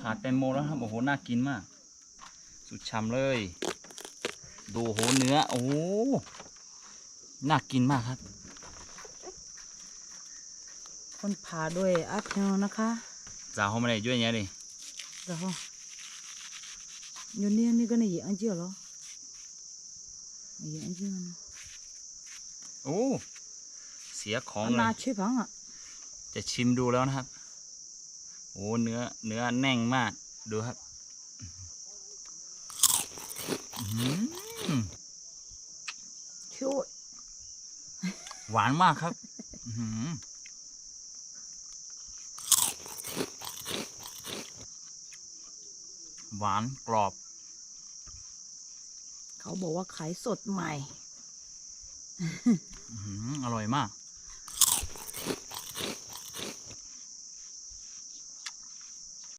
ผ่าแตงโมแล้วครับโอ้โหน่ากินมาก สุดช้ำเลย ดูโหเนื้อโอ้หน่ากินมากครับ คนผ่าด้วยอัพเนานะคะจ่าเขาไม่ได้ด้วยเนี้ยดิจ่าเขาอยู่นี่นี่ก็ในยี่อันเจียวหรอยี่อันเจียวนะโอ้เสียของเลยน่าชื่อพังอะจะชิมดูแล้วนะครับ โอ้เนื้อเนื้อแน่งมาก ดูครับอื้อหือ秋หวานมากครับอื้อหือหวานกรอบ เขาบอกว่าขายสดใหม่อื้อหืออร่อยมาก